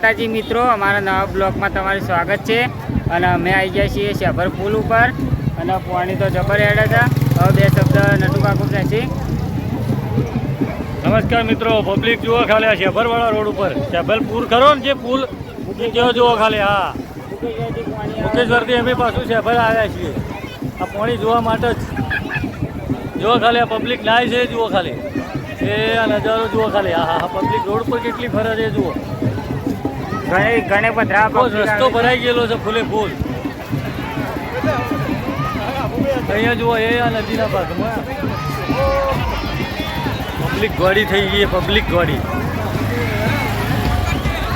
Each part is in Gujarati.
માતાજી મિત્રો, અમારા નવા બ્લોગમાં તમારું સ્વાગત છે. અને અમે આવી ગયા છીએ શેભર પુલ ઉપર. અને પાણી તો જબર હેડે છે. હવે બે શબ્દ નટુ કાકુ કહેશે નમસ્કાર મિત્રો પબ્લિક જુઓ ખાલી આ શેભરવાળા રોડ ઉપર. શેભરપુર ખરો ને જે પુલ? એ જુઓ ખાલી, હા. મુકેશ્વરથી અમે પાછું શેભર આવ્યા છીએ. આ પાણી જોવા માટે જ. જુઓ ખાલી, આ પબ્લિક નાય છે, જુઓ ખાલી. એ આ નજારો જુઓ ખાલી. હા હા પબ્લિક રોડ પર કેટલી ફરે છે, જુઓ. ઘણે ઘણે પધરા રસ્તો ભરાઈ ગયેલો છે ફૂલે ફૂલ. અહીંયા જુઓ એ આ નદીના ભાગમાં. પબ્લિક ગોળી થઈ ગઈ પબ્લિક ગોળી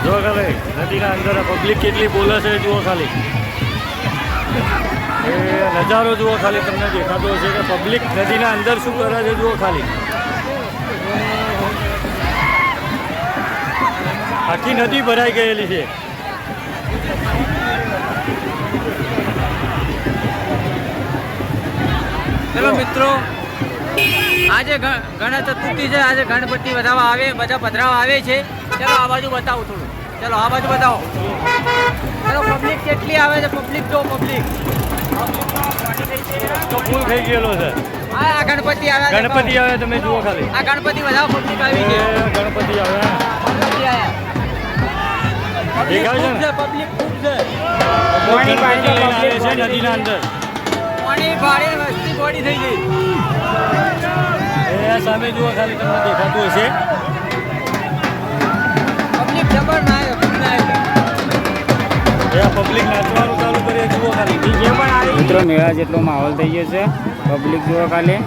જો ખાલી નદીના અંદર પબ્લિક કેટલી બોલે છે જુઓ ખાલી. એ નજારો જુઓ ખાલી તમને દેખાતો હશે કે પબ્લિક નદીના અંદર શું કરે છે જુઓ ખાલી. આખી નદી ભરાઈ ગયેલી છે. ચલો મિત્રો. આજે ગણેશ ચતુર્થી છે. આજે ગણપતિ વધારવા આવે બધા પધરાવા આવે છે. ચલો આ બાજુ બતાવો થોડું. ચલો આ બાજુ બતાવો. ચલો પબ્લિક કેટલી આવે છે? પબ્લિક જો પબ્લિક તો ફૂલ થઈ ગયેલો છે. આ ગણપતિ આવે ગણપતિ આવે તમે જુઓ ખાલી. આ ગણપતિ વધારવા પબ્લિક આવી છે દેખાય છે ખૂબ ને? છે પબ્લિક ખૂબ છે પાણી પાણી લઈને આવે છે નદીના અંદર પાણી ભાડી વસ્તી બોડી થઈ ગઈ એ સામે જુઓ ખાલી તમને દેખાતું હશે પબ્લિક જબર ના પબ્લિક નાચવાનું ચાલુ જુઓ ખાલી મિત્રો મેળા જેટલો માહોલ થઈ ગયો છે પબ્લિક જુઓ ખાલી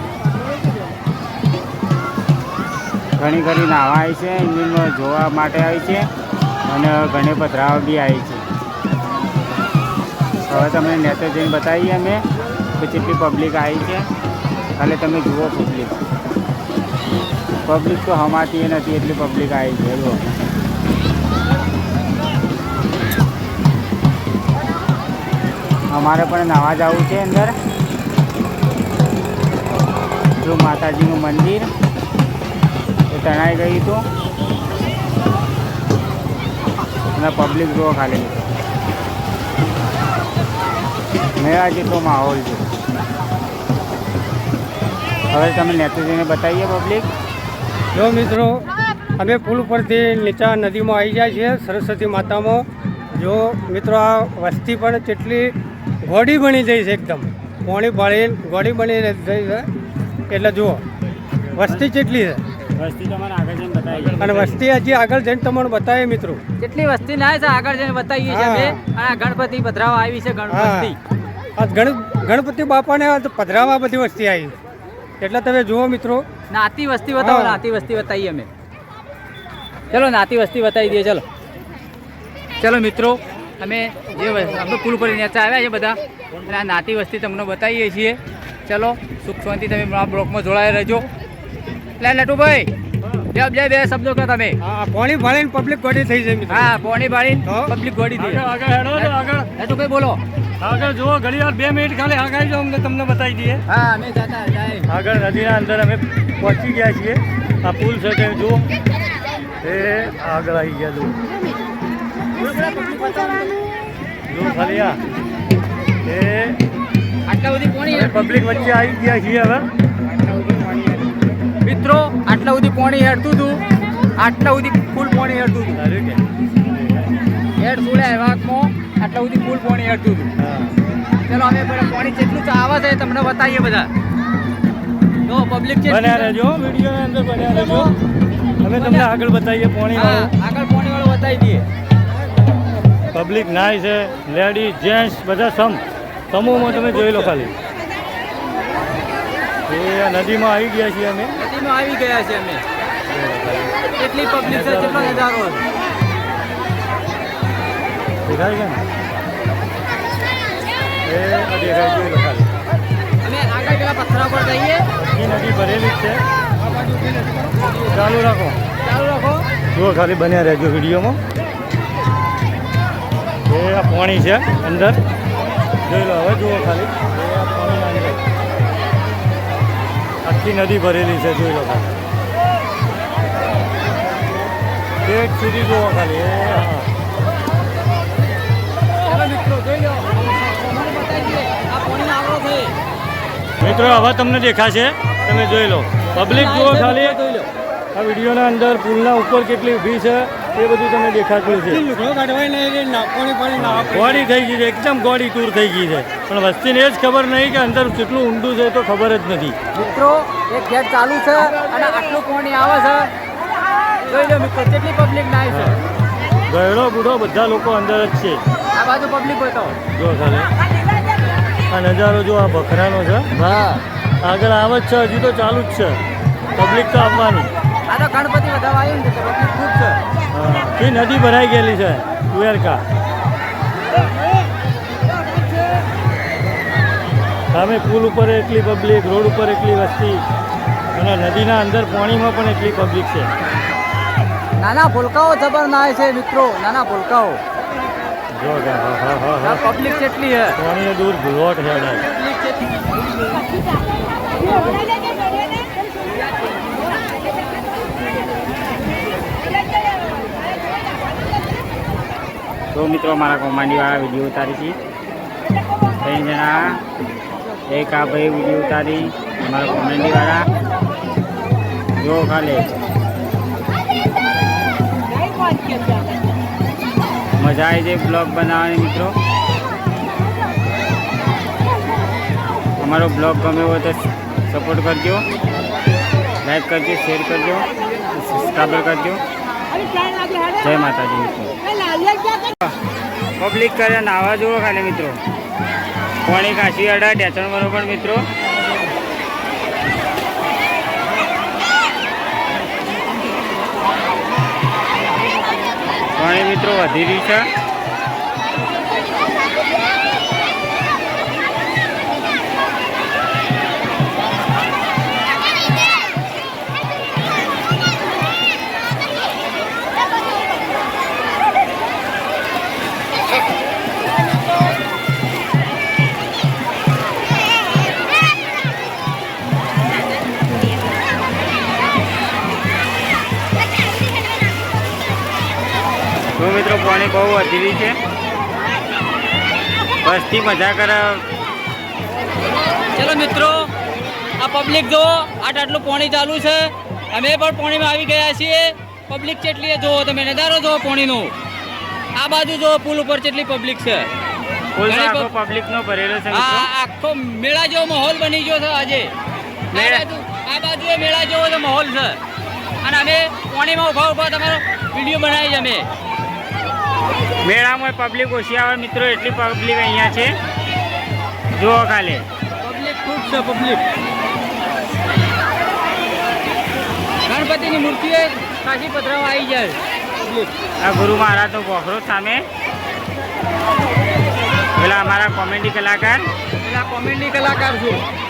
ઘણી ઘણી નાવા આવી છે એન્જિનમાં જોવા માટે આવી છે અને ઘણી પધરાવા બી આવી છે. હવે તમને નેતો જઈને બતાવીએ અમે કે કેટલી પબ્લિક આવી છે. ખાલી તમે જુઓ પબ્લિક પબ્લિક તો હમાતી નથી, એટલી પબ્લિક આવી છે, જુઓ. અમારે પણ નાવા જવું છે અંદર. જો માતાજીનું મંદિર, એ તણાઈ ગયું હતું. અને પબ્લિક જુઓ ખાલી મેળા જેટલો માહોલ છે. હવે તમે નેતાજીને બતાવીએ પબ્લિક જો મિત્રો, અમે પુલ પરથી નીચા નદીમાં આવી જાય છે, સરસ્વતી માતામાં. જો મિત્રો, આ વસ્તી પણ કેટલી ગોડી બની જાય છે એકદમ. પોણી ભળી ગોડી બની રહી છે. એટલે જુઓ, વસ્તી કેટલી છે. વસ્તી તમારે આગળ બતાવીએ અને વસ્તી હજી આગળ જઈને તમને બતાવે મિત્રો. કેટલી વસ્તી ના છે આગળ જઈને બતાવીએ છીએ અમે. અને આ ગણપતિ પધરાવા આવી છે ગણપતિ. ગણપતિ બાપાને પધરાવા બધી વસ્તી આવી. એટલે તમે જુઓ મિત્રો. નાતી વસ્તી બતાવો નાતી વસ્તી બતાવીએ અમે. ચલો નાતી વસ્તી બતાવી દઈએ ચલો. ચલો મિત્રો અમે જે અમે પુલ પર નેચા આવ્યા છે બધા. અને આ નાતી વસ્તી તમને બતાવીએ છીએ. ચલો સુખ શાંતિ તમે આ બ્લોકમાં જોડાયા રહેજો. લે નટુભાઈ જબ જય બે શબ્દો કહો તમે. હા પોણી ભાળીને પબ્લિક ગોડી થઈ જાય હા પોણી ભાળીને હા. પબ્લિક ગોડી આગળ આગળ હેડો તો આગળ. નટુભાઈ બોલો. આગળ જુઓ વાર બે મિનિટ ખાલી આગળ જાઓ અમને તમને બતાવી દઈએ. હા અમે જતા જાય. આગળ નદીના અંદર અમે પહોંચી ગયા છીએ. આ પુલ છે તે જુઓ. એ આગળ આવી ગયા જુઓ. જુઓ ખાલી આ. એ આટલા બધી પોણી પબ્લિક વચ્ચે આવી ગયા છીએ હવે. મિત્રો આટલા સુધી પોણી હેડતું હતું. આટલા સુધી ફૂલ પોણી હેડતું હતું. હેડ સુડ્યા વાઘમાં. આટલા સુધી ફૂલ પોણી હેડતું હતું. ચલો અમે પાણી જેટલું આવે છે તમને બતાવીએ બધા. જો પબ્લિક છે. બન્યા રહેજો વિડીયોની અંદર બન્યા રહેજો. અમે તમને આગળ બતાવીએ પોણી આગળ પાણી વાળું બતાવી દઈએ. પબ્લિક નાય છે લેડીઝ જેન્ટ્સ બધા સમ. સમૂહમાં તમે જોઈ લો ખાલી. એ નદીમાં આવી ગયા છીએ અમે. નદીમાં આવી ગયા છે અમે. કેટલી પબ્લિક છે? કેટલો નજારો દેખાય છે ને? એ દેખાય અમે આગળ પેલા પથરા પર જઈએ. એ નદી ભરેલી જ છે. ચાલુ રાખો. ચાલુ રાખો. જુઓ ખાલી બન્યા રહેજો વિડીયોમાં. એ આ પાણી છે અંદર. જોઈ લો હવે જુઓ ખાલી. આખી નદી ભરેલી છે જોઈ લો પેટ સુધી જોવા ખાલી. મિત્રો હવે તમને દેખાશે. તમે જોઈ લો. પબ્લિક જોવો ખાલી. જોઈ લો. આ વિડીયોના અંદર પુલના ઉપર કેટલી ઊભી છે એ બધું તમને દેખાતું છે. ગોળી થઈ ગઈ છે એકદમ ગોળી ટૂર થઈ ગઈ છે. પણ વસ્તીને એ જ ખબર નહીં કે અંદર કેટલું ઊંડું છે એ તો ખબર જ નથી. મિત્રો એક ગેટ ચાલુ છે અને આટલું પાણી આવે છે. જોઈ લો મિત્રો કેટલી પબ્લિક નાય છે. ગયડો બુઢો બધા લોકો અંદર જ છે. આ બાજુ પબ્લિક બતાવો જો ખાલી. આ નજારો જો આ બકરાનો છે. હા. આગળ આવે જ છે હજુ તો ચાલુ જ છે. પબ્લિક તો આવવાની. આ તો ગણપતિ વધારવા આવ્યું ને તો ખૂબ છે. એ નદી ભરાઈ ગયેલી છે કુવેરકા સામે પુલ ઉપર એટલી પબ્લિક રોડ ઉપર એટલી વસ્તી. અને નદીના અંદર પાણીમાં પણ એટલી પબ્લિક છે. નાના ભૂલકાઓ જબર નાય છે મિત્રો નાના ભૂલકાઓ. પબ્લિક કેટલી છે. પાણીને દૂર ભૂલોટ હેડે તો મિત્રો મારા કોમાડીવાળા વીડિયો ઉતારી છે. ત્રણ જણા. એક આ ભાઈ વીડિયો ઉતારી, અમારા કોમેડીવાળા જો ખાલી. મજા આવી છે બ્લોગ બનાવવાની, મિત્રો. અમારો બ્લોગ ગમે હોય તો સપોર્ટ કરજો. લાઈક કરજો શેર કરજો. સબસ્ક્રાઈબર કરજો. જય માતાજી મિત્રો. પબ્લિક કરે? નાવા જુઓ ખાલી મિત્રો. પાણી કાશી અડા ટેચણ બરોબર મિત્રો. પાણી મિત્રો વધી રહ્યું છે. પાણી બહુ વધી છે. બસથી મજા કરે. ચલો મિત્રો આ પબ્લિક જો આટ આટલું પાણી ચાલુ છે. અમે પણ પાણીમાં આવી ગયા છીએ. પબ્લિક ચેટલી જુઓ તમે નજારો જુઓ પાણીનો. આ બાજુ જો પુલ ઉપર ચેટલી પબ્લિક છે. આખો પબ્લિકનો ભરેલો છે આ આખો મેળા જેવો માહોલ બની ગયો છે આજે. આ બાજુ એ મેળા જેવો તો માહોલ છે. અને અમે પાણીમાં ઊભા ઊભા તમારો વીડિયો બનાવી અમે. મેળામાં પબ્લિક ઓછી આવે. મિત્રો એટલી પબ્લિક અહીંયા છે. જુઓ ખાલી. પબ્લિક ખૂબ છે પબ્લિક ગણપતિની મૂર્તિએ કાશી પધરાવા આવી જાય. આ ગુરુ મહારાજનો ગોખરો સામે. પેલા અમારા કોમેડી કલાકાર. પેલા કોમેડી કલાકાર છું.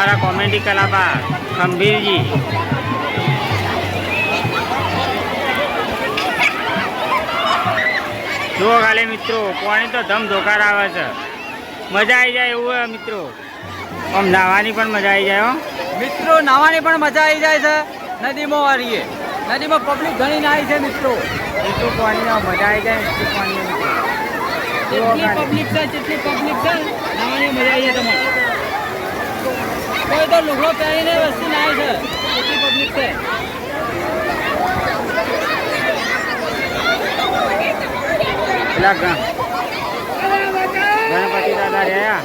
અમારા કોમેડી કલાકાર ગંભીરજી જુઓ ખાલી મિત્રો પાણી તો ધમ ધોકાર આવે છે. મજા આવી જાય એવું હોય મિત્રો. આમ નાહવાની પણ મજા આવી જાય હો. મિત્રો નાવાની પણ મજા આવી જાય છે. નદીમાં વાળીએ નદીમાં પબ્લિક ઘણી નાય છે મિત્રો. એટલું પાણીમાં મજા આવી જાય એટલું પાણી જેટલી. પબ્લિક છે જેટલી પબ્લિક છે નાવાની મજા આવી જાય તમારે. કોઈ તો લુગડો પહેરીને વસ્તી ના છે. પબ્લિક છે. પેલા ગણ- ગણપતિ દાદા રહ્યા.